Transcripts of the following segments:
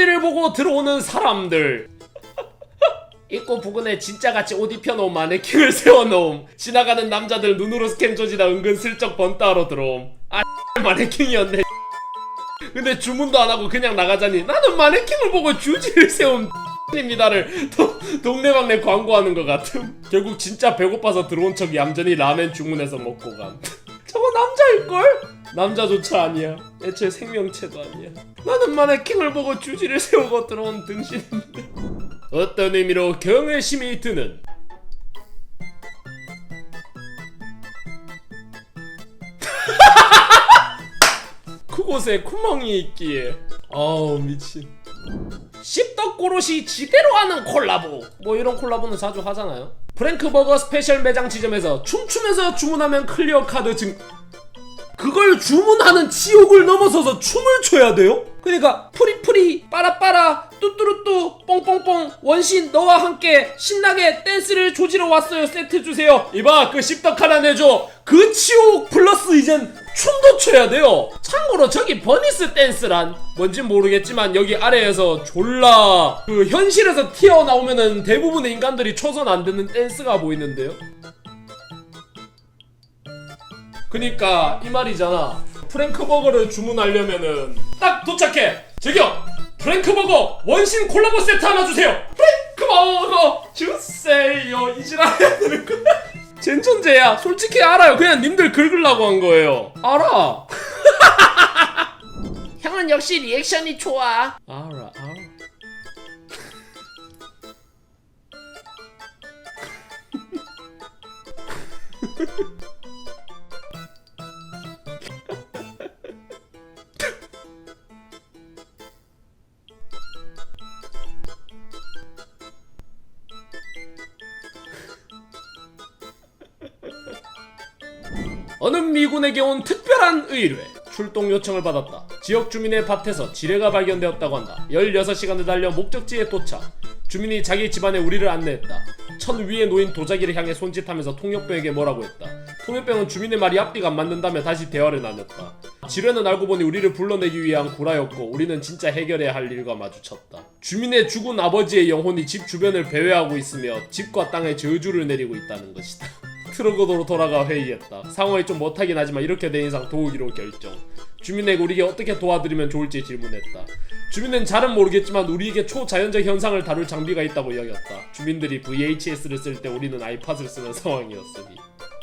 준이를 보고 들어오는 사람들. 입구 부근에 진짜같이 옷 입혀놓은 마네킹을 세워놓음. 지나가는 남자들 눈으로 스캔 조지다 은근 슬쩍 번따로 들어옴. 아 마네킹이었네. 근데 주문도 안하고 그냥 나가자니 나는 마네킹을 보고 주지를 세운 입니다를 동네방네 광고하는 것 같음. 결국 진짜 배고파서 들어온 척 얌전히 라멘 주문해서 먹고 감 저거 남자일걸? 남자조차 아니야. 애초에 생명체도 아니야. 나는 마네킹을 보고 주지를 세우고 들어온 등신인데. 어떤 의미로 경외심이 드는? 그곳에 구멍이 있기에. 아우 미친. 씹덕고로시 지대로 하는 콜라보. 뭐 이런 콜라보는 자주 하잖아요. 프랭크버거 스페셜 매장 지점에서 춤추면서 주문하면 클리어 카드 증 그걸 주문하는 지옥을 넘어서서 춤을 춰야 돼요? 그러니까 프리프리 빠라빠라 뚜뚜루뚜 뽕뽕뽕 원신 너와 함께 신나게 댄스를 조지러 왔어요. 세트 주세요. 이봐 그 씹덕 하나 내줘. 그 지옥 플러스 이젠 춤도 춰야 돼요. 참고로 저기 버니스 댄스란 뭔진 모르겠지만 여기 아래에서 졸라 그 현실에서 튀어나오면은 대부분의 인간들이 초선 안 듣는 댄스가 보이는데요 그니까 이 말이잖아. 프랭크버거를 주문하려면은 딱 도착해. 저기요 프랭크버거 원신 콜라보 세트 하나 주세요. 프랭크버거! 주세요. 이지랄 해야 되는 거야 젠천재야 솔직히 알아요. 그냥 님들 긁으려고 한 거예요. 알아. 형은 역시 리액션이 좋아. 알아 알아 어느 미군에게 온 특별한 의뢰. 출동 요청을 받았다. 지역 주민의 밭에서 지뢰가 발견되었다고 한다. 16시간을 달려 목적지에 도착. 주민이 자기 집안에 우리를 안내했다. 천 위에 놓인 도자기를 향해 손짓하면서 통역병에게 뭐라고 했다. 통역병은 주민의 말이 앞뒤가 안 맞는다며 다시 대화를 나눴다. 지뢰는 알고 보니 우리를 불러내기 위한 구라였고 우리는 진짜 해결해야 할 일과 마주쳤다. 주민의 죽은 아버지의 영혼이 집 주변을 배회하고 있으며 집과 땅에 저주를 내리고 있다는 것이다 트로그도로 돌아가 회의했다. 상황이 좀 못하긴 하지만 이렇게 된 이상 도우기로 결정. 주민에게 우리에게 어떻게 도와드리면 좋을지 질문했다. 주민은 잘은 모르겠지만 우리에게 초자연적 현상을 다룰 장비가 있다고 여겼다. 주민들이 VHS를 쓸 때 우리는 아이팟을 쓰는 상황이었으니.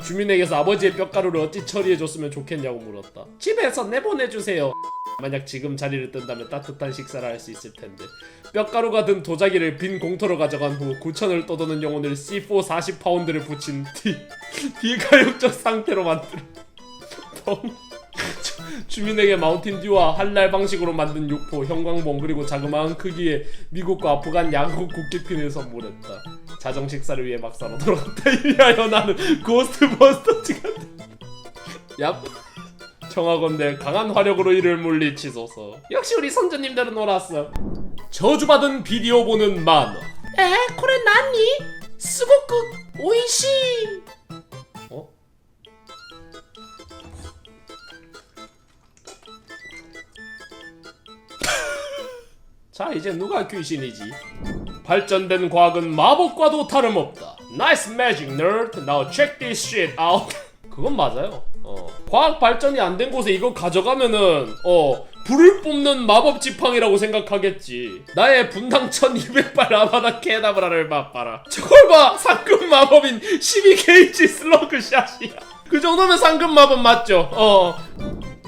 주민에게서 아버지의 뼈가루를 어찌 처리해줬으면 좋겠냐고 물었다. 집에서 내보내주세요. 만약 지금 자리를 뜬다면 따뜻한 식사를 할 수 있을 텐데 뼈가루가 든 도자기를 빈 공터로 가져간 후 9천을 떠도는 영혼을 C4 40파운드를 붙인 뒤 비가역적 상태로 만들어 주민에게 마운틴 듀와 한랄 방식으로 만든 육포, 형광봉 그리고 자그마한 크기의 미국과 아프간 양국 국기핀을 선물했다. 자정 식사를 위해 막사로 돌아갔다. 이리하여 나는 고스트버스터즈가 야. 청하건대 강한 화력으로 이를 물리치소서. 역시 우리 선조님들은 놀았어. 저주받은 비디오 보는 만화. 에, 그래 나니? 스고쿠 오이시. 어? 자 이제 누가 귀신이지? 발전된 과학은 마법과도 다름없다. Nice magic, nerd. Now check this shit out. 그건 맞아요. 어. 과학 발전이 안 된 곳에 이거 가져가면은 어 불을 뽑는 마법 지팡이라고 생각하겠지. 나의 분당 1200발 아마다 케다브라를 맛봐라. 저걸 봐! 상급 마법인 12게이지 슬러그 샷이야. 그 정도면 상급 마법 맞죠? 어.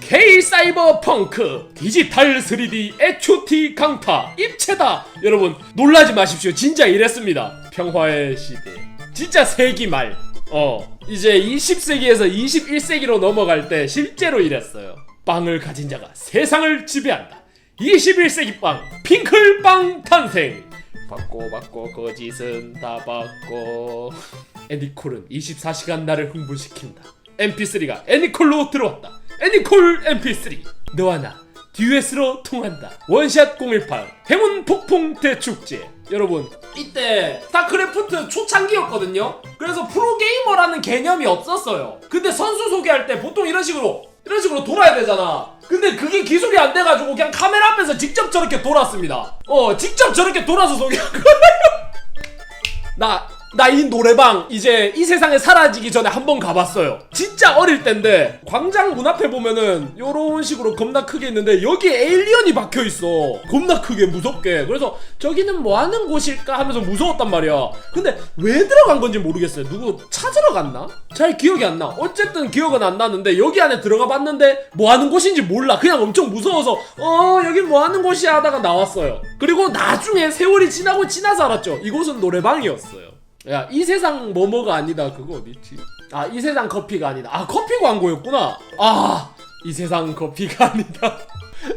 K 사이버 펑크 디지털 3D HOT 강타 입체다 여러분 놀라지 마십시오 진짜 이랬습니다 평화의 시대 진짜 세기 말 어 이제 20세기에서 21세기로 넘어갈 때 실제로 이랬어요. 빵을 가진 자가 세상을 지배한다. 21세기 빵 핑클빵 탄생. 받고 받고 거짓은 다 받고. 애니콜은 24시간 나를 흥분시킨다. MP3가 애니콜로 들어왔다. 애니콜 MP3 너와 나 듀엣으로 통한다. 원샷 018 행운 폭풍 대축제 여러분 이때 스타크래프트 초창기였거든요 그래서 프로게이머라는 개념이 없었어요 근데 선수 소개할 때 보통 이런 식으로 이런 식으로 돌아야 되잖아. 근데 그게 기술이 안 돼가지고 그냥 카메라 앞에서 직접 저렇게 돌았습니다. 어, 직접 저렇게 돌아서 소개한 거예요. 나, 나 이 노래방 이제 이 세상에 사라지기 전에 한 번 가봤어요. 진짜 어릴 때인데 광장 문 앞에 보면은 요런 식으로 겁나 크게 있는데 여기에 에일리언이 박혀 있어. 겁나 크게 무섭게. 그래서 저기는 뭐 하는 곳일까 하면서 무서웠단 말이야. 근데 왜 들어간 건지 모르겠어요. 누구 찾으러 갔나? 잘 기억이 안 나. 어쨌든 기억은 안 나는데 여기 안에 들어가 봤는데 뭐 하는 곳인지 몰라. 그냥 엄청 무서워서 어 여기 뭐 하는 곳이야 하다가 나왔어요. 그리고 나중에 세월이 지나고 지나서 알았죠. 이곳은 노래방이었어요. 야, 이 세상 뭐뭐가 아니다. 그거 어딨지? 아, 이 세상 커피가 아니다. 아, 커피 광고였구나. 아, 이 세상 커피가 아니다.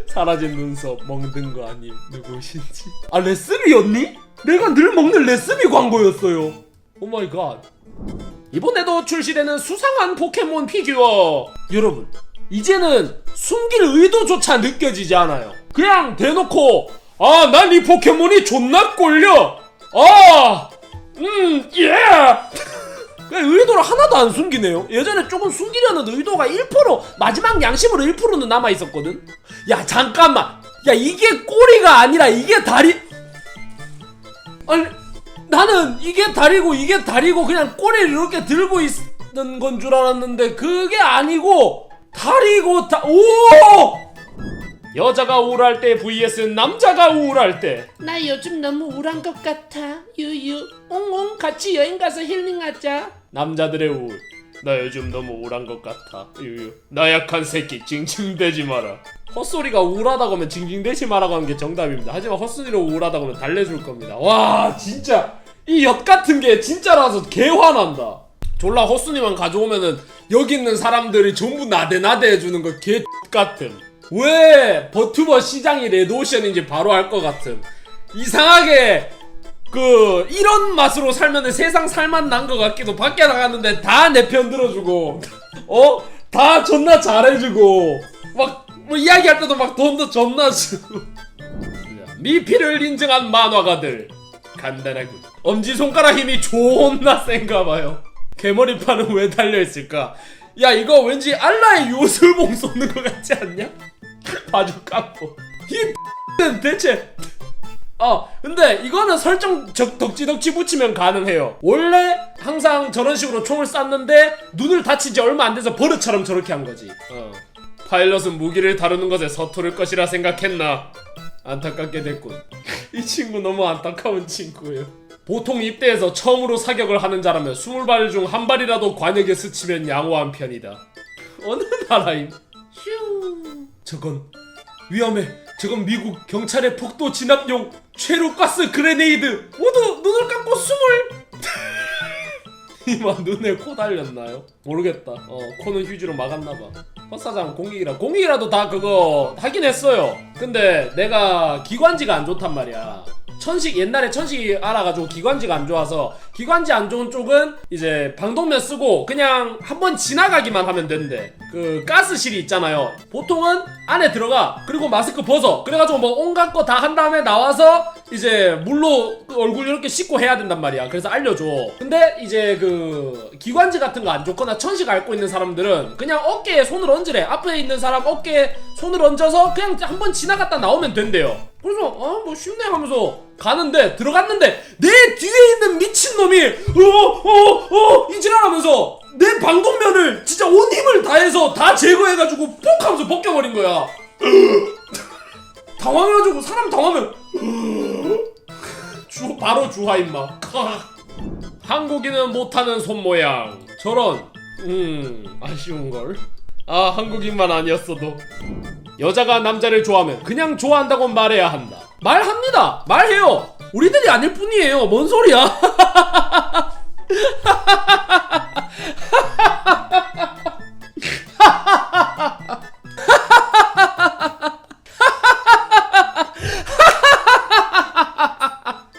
사라진 눈썹 먹는 거 아님 누구신지. 아, 레스비였니? 내가 늘 먹는 레스비 광고였어요. 오 마이 갓. 이번에도 출시되는 수상한 포켓몬 피규어. 여러분, 이제는 숨길 의도조차 느껴지지 않아요. 그냥 대놓고 아, 난 이 포켓몬이 존나 꼴려. 아, 음, 예. 의도를 하나도 안 숨기네요. 예전에 조금 숨기려는 의도가 1% 마지막 양심으로 1%는 남아 있었거든. 야 잠깐만. 야 이게 꼬리가 아니라 이게 다리. 아니 나는 이게 다리고 이게 다리고 그냥 꼬리를 이렇게 들고 있는 건 줄 알았는데 그게 아니고 다리고 다 오. 여자가 우울할 때 vs 남자가 우울할 때 나 요즘 너무 우울한 것 같아. 유유. 옹옹 같이 여행 가서 힐링하자. 남자들의 우울. 나 요즘 너무 우울한 것 같아. 유유. 나 약한 새끼 징징대지 마라. 헛소리가 우울하다고 하면 징징대지 마라고 하는 게 정답입니다. 하지만 헛소리로 우울하다고 하면 달래줄 겁니다. 와 진짜 이 엿 같은 게 진짜라서 개 화난다. 졸라 헛소리만 가져오면은 여기 있는 사람들이 전부 나대나대 해주는 거 개 같음. 왜 버튜버 시장이 레드오션인지 바로 알 것 같음. 이상하게 그 이런 맛으로 살면 세상 살맛 난 것 같기도 밖에 나갔는데 다 내 편 들어주고 어? 다 존나 잘해주고 막 뭐 이야기할 때도 막 돈도 존나 주고. 미피를 인증한 만화가들. 간단하군. 엄지 손가락 힘이 존나 센가 봐요. 개머리판은 왜 달려 있을까? 야 이거 왠지 알라의 요술봉 쏘는 것 같지 않냐 바주 깎고. 이 대체? 어 근데 이거는 설정 적, 덕지덕지 붙이면 가능해요. 원래 항상 저런 식으로 총을 쐈는데 눈을 다치지 얼마 안 돼서 버릇처럼 저렇게 한 거지. 어. 파일럿은 무기를 다루는 것에 서투를 것이라 생각했나? 안타깝게 됐군. 이 친구 너무 안타까운 친구예요. 보통 입대에서 처음으로 사격을 하는 자라면 20발 중 한 발이라도 관역에 스치면 양호한 편이다. 어느 나라임? 슈. 저건 위험해. 저건 미국 경찰의 폭도 진압용 최루 가스 그레네이드. 모두 눈을 감고 숨을. 이마 눈에 코 달렸나요? 모르겠다. 어 코는 휴지로 막았나봐. 헛사장 공익이라 공익이라도 다 그거 하긴 했어요. 근데 내가 기관지가 안 좋단 말이야. 천식 옛날에 천식이 알아가지고 기관지가 안 좋아서 기관지 안 좋은 쪽은 이제 방독면 쓰고 그냥 한번 지나가기만 하면 된대. 그 가스실이 있잖아요. 보통은 안에 들어가. 그리고 마스크 벗어. 그래가지고 뭐 온갖 거 다 한 다음에 나와서 이제 물로 그 얼굴 이렇게 씻고 해야 된단 말이야. 그래서 알려줘. 근데 이제 그 기관지 같은 거 안 좋거나 천식 앓고 있는 사람들은 그냥 어깨에 손을 얹으래. 앞에 있는 사람 어깨에 손을 얹어서 그냥 한번 지나갔다 나오면 된대요. 그래서 어? 뭐 쉽네 하면서 가는데 들어갔는데 내 뒤에 있는 미친놈이 어어어 이질하면서 내 방독면을 진짜 온 힘을 다해서 다 제거해가지고 뽁 하면서 벗겨버린 거야. 당황해가지고 사람 당하면 주 바로 주하 임마. 한국인은 못하는 손 모양. 저런 음 아쉬운걸. 아 한국인만 아니었어도 여자가 남자를 좋아하면 그냥 좋아한다고 말해야 한다. 말합니다. 말해요. 우리들이 아닐 뿐이에요. 뭔 소리야?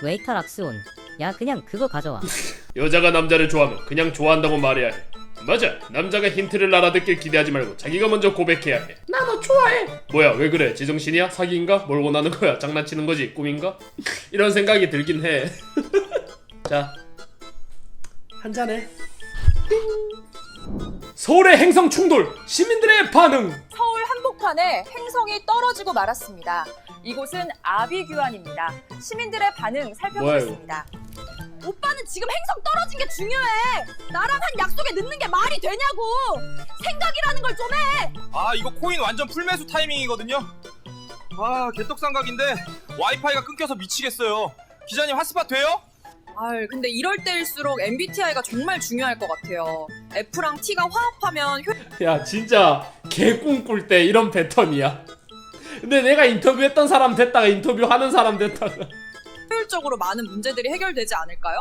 웨이터 락스온 야 그냥 그거 가져와 여자가 남자를 좋아하면 그냥 좋아한다고 말해야 해. 맞아. 남자가 힌트를 알아듣길 기대하지 말고 자기가 먼저 고백해야 해. 나 너 좋아해. 뭐야 왜 그래? 제정신이야? 사기인가? 뭘 원하는 거야? 장난치는 거지? 꿈인가? 이런 생각이 들긴 해. 자, 한 잔해. 서울의 행성 충돌 시민들의 반응 서울 한복판에 행성이 떨어지고 말았습니다. 이곳은 아비규환입니다. 시민들의 반응 살펴보겠습니다. 오빠는 지금 행성 떨어진 게 중요해. 나랑 한 약속에 늦는 게 말이 되냐고. 생각이라는 걸 좀 해. 아 이거 코인 완전 풀매수 타이밍이거든요. 아 개떡상각인데 와이파이가 끊겨서 미치겠어요. 기자님 핫스팟 돼요? 아, 근데 이럴 때일수록 MBTI가 정말 중요할 것 같아요. F랑 T가 화합하면 효... 야 진짜 개 꿈꿀 때 이런 패턴이야 근데 내가 인터뷰했던 사람 됐다가 인터뷰하는 사람 됐다가 효율적으로 많은 문제들이 해결되지 않을까요?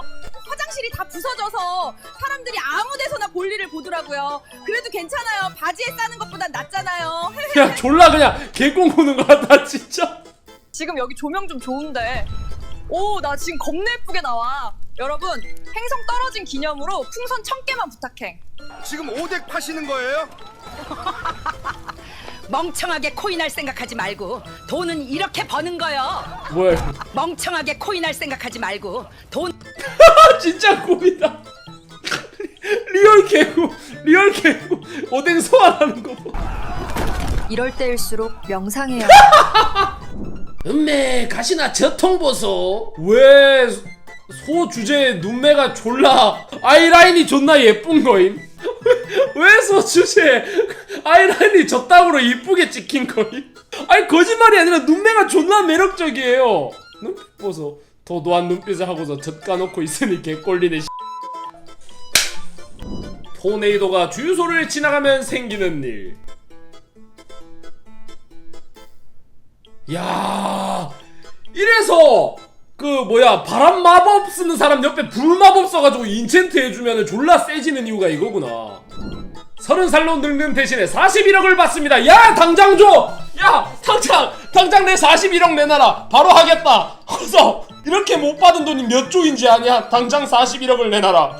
화장실이 다 부서져서 사람들이 아무 데서나 볼일을 보더라고요. 그래도 괜찮아요. 바지에 싸는 것보단 낫잖아요. 야 졸라 그냥 개 꿈 꾸는 거 같다 진짜 지금 여기 조명 좀 좋은데. 오, 나 지금 겁나 예쁘게 나와. 여러분, 행성 떨어진 기념으로 풍선 천 개만 부탁해. 지금 오덱 파시는 거예요? 멍청하게 코인할 생각하지 말고 돈은 이렇게 버는 거요. 뭐야 이거. 멍청하게 코인할 생각하지 말고 돈 아, 진짜 꿈이다 리얼 개구 리얼 개구 오뎅 소환하는 거 봐 이럴 때일수록 명상해야 음메 가시나 저통 보소. 왜소 주제에 눈매가 졸라 아이라인이 존나 예쁜 거임? 왜 소 주제에 아이라인이 저따구로 이쁘게 찍힌 거임? 아니 거짓말이 아니라 눈매가 존나 매력적이에요 눈빛 보소 도도한 눈빛을 하고서 젖 까놓고 있으니 개꼴리네 씨. 토네이도가 주유소를 지나가면 생기는 일 야 이래서 그 뭐야 바람 마법 쓰는 사람 옆에 불 마법 써가지고 인챈트 해주면 졸라 세지는 이유가 이거구나. 서른 살로 늙는 대신에 41억을 받습니다. 야 당장 줘. 야 당장 당장 내 41억 내놔라. 바로 하겠다. 어서 이렇게 못 받은 돈이 몇 조인지 아냐? 당장 41억을 내놔라.